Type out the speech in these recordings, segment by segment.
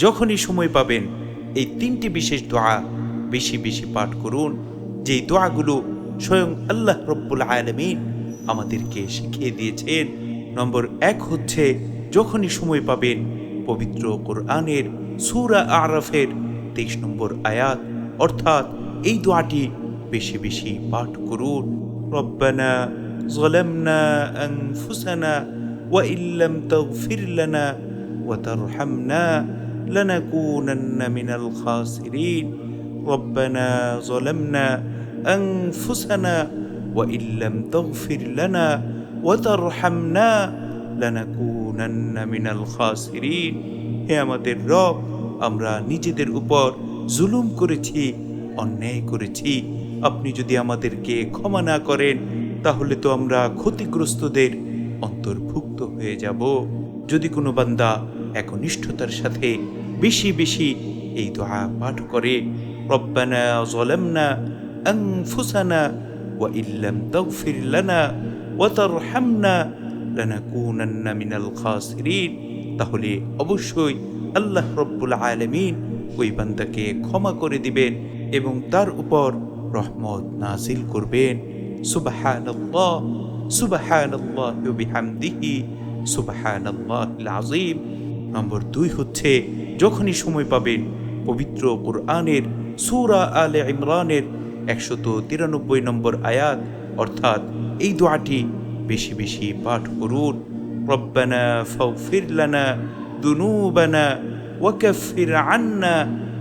যখনই সময় পাবেন এই তিনটি বিশেষ দোয়া বেশি বেশি পাঠ করুন যেই দোয়াগুলো স্বয়ং আল্লাহ রব্বুল আলমিন আমাদেরকে শিখিয়ে দিয়েছেন নম্বর এক হচ্ছে যখনই সময় পাবেন পবিত্র কোরআনের সুরা আরফের তেইশ নম্বর আয়াত অর্থাৎ এই দোয়াটি বেশি বেশি পাঠ করুন রব্বানা ظلمنا أنفسنا وإن لم تغفر لنا وترحمنا لنكونن من الخاسرين ربنا ظلمنا أنفسنا وإن لم تغفر لنا وترحمنا لنكونن من الخاسرين হে আমাদের রব আমরা নিজেদের উপর জুলুম করেছি অন্যায় করেছি আপনি যদি আমাদেরকে ক্ষমা না করেন তাহলে তো আমরা ক্ষতিগ্রস্তদের অন্তর্ভুক্ত হয়ে যাব যদি কোনো বান্দা একনিষ্ঠতার সাথে বেশি বেশি এই দোয়া পাঠ করে। রব্বানা জলামনা ওয়া ইল্লাম তাগফির লানা ওয়া তারহামনা লানাকুনান্না মিনাল খাসিরিন। তাহলে অবশ্যই আল্লাহ রব্বুল আলামিন ওই বান্দাকে ক্ষমা করে দিবেন এবং তার উপর রহমত নাজিল করবেন। সুবহানাল্লাহ ওয়া বিহামদিহি, সুবহানাল্লাহিল আযীম। নম্বর দুই হচ্ছে যখনই সময় পাবেন পবিত্র কোরআনের সূরা আলে ইমরানের একশত তিরানব্বই নম্বর আয়াত অর্থাৎ এই দোয়াটি বেশি বেশি পাঠ করুন রব্বানা ফাগফির লানা দুনুবানা ওয়াকাফির আন্না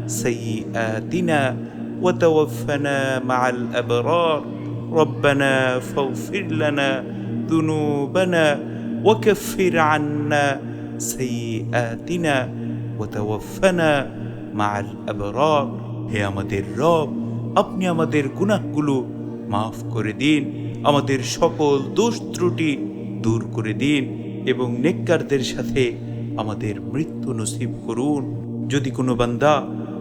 سيئاتنا وتوفنا مع الأبرار ربنا فاغفر لنا ذنوبنا وكفر عنا সেইআতিনা ওয়াতাওয়াফানা মাআল আবরার হে আমাদের রব, আপনি আমাদের গুনাহগুলো মাফ করে দিন, আমাদের সকল দোষ ত্রুটি দূর করে দিন এবং নেককারদের সাথে আমাদের মৃত্যু নসিব করুন। যদি কোনো বান্দা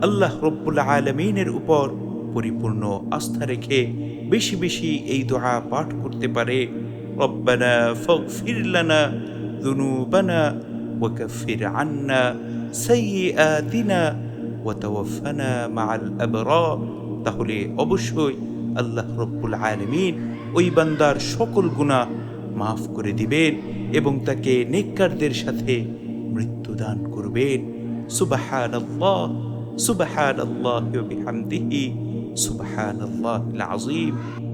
আল্লাহ রব্বুল আলমিনের উপর পরিপূর্ণ আস্থা রেখে বেশি বেশি এই দোয়া পাঠ করতে পারে, রব্বানা ফিরলানা দুনুবানা ওয়াকাফির আন্না সাইয়্যাতিনা ওয়াতাওয়াফানা মাআল আবরার তাহলে অবশ্যই আল্লাহ রব্বুল আলমিন ওই বান্দার সকল গুনাহ মাফ করে দিবেন এবং তাকে নেককারদের সাথে মৃত্যুদান করবেন। সুবাহানাল্লাহ সুবাহানাল্লাহ ওয়া বিহামদিহি, সুবাহানাল্লাহিল আযীম।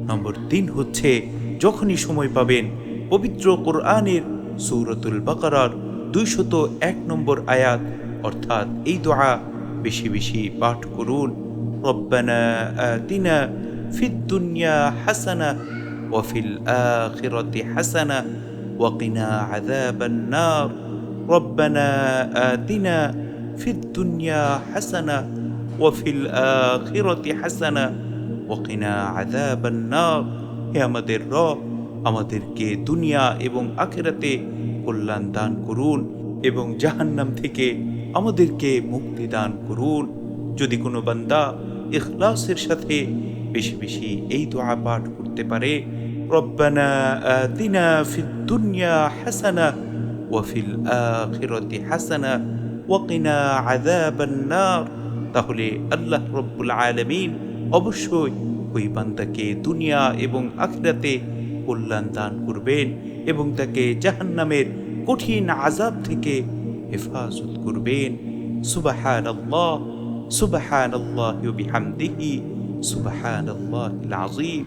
নম্বর তিন হচ্ছে, যখনই সময় পাবেন, পবিত্র কোরআনের সৌরতুল বাকারার দুইশত এক নম্বর আয়াত, অর্থাৎ এই দোয়া বেশি বেশি পাঠ করুন। রব্বানা আতিনা ফিদ দুনিয়া হাসানা ওয়াফিল আখিরাতি হাসানা ওয়াকিনা আযাবান নার। রব্বানা আতিনা ফিদ দুনিয়া হাসানা ওয়াফিল আখিরাতি হাসানা ওয়াকিনা আযাবান নার। হে আমাদের রব, আমাদেরকে দুনিয়া এবং আখিরাতে কল্যাণ দান করুন এবং জাহান্নাম থেকে আমাদেরকে মুক্তি দান করুন যদি কোনো বান্দা ইখলাসের সাথে বেশি বেশি এই দোয়া পাঠ করতে পারে ربنا آتنا في الدنيا حسنة وفي الآخرة حسنة وقنا عذاب النار তাহলে আল্লাহ রব্বুল আলমিন অবশ্যই ওই বান্দাকে দুনিয়া এবং আখিরাতে কল্যাণ দান করবেন এবং তাকে জাহান্নামের কঠিন আজাব থেকে হেফাজত করবেন। সুবাহান আল্লাহ সুবাহান আল্লাহ বিহামদিহি সুবাহান আল্লাহ আজিম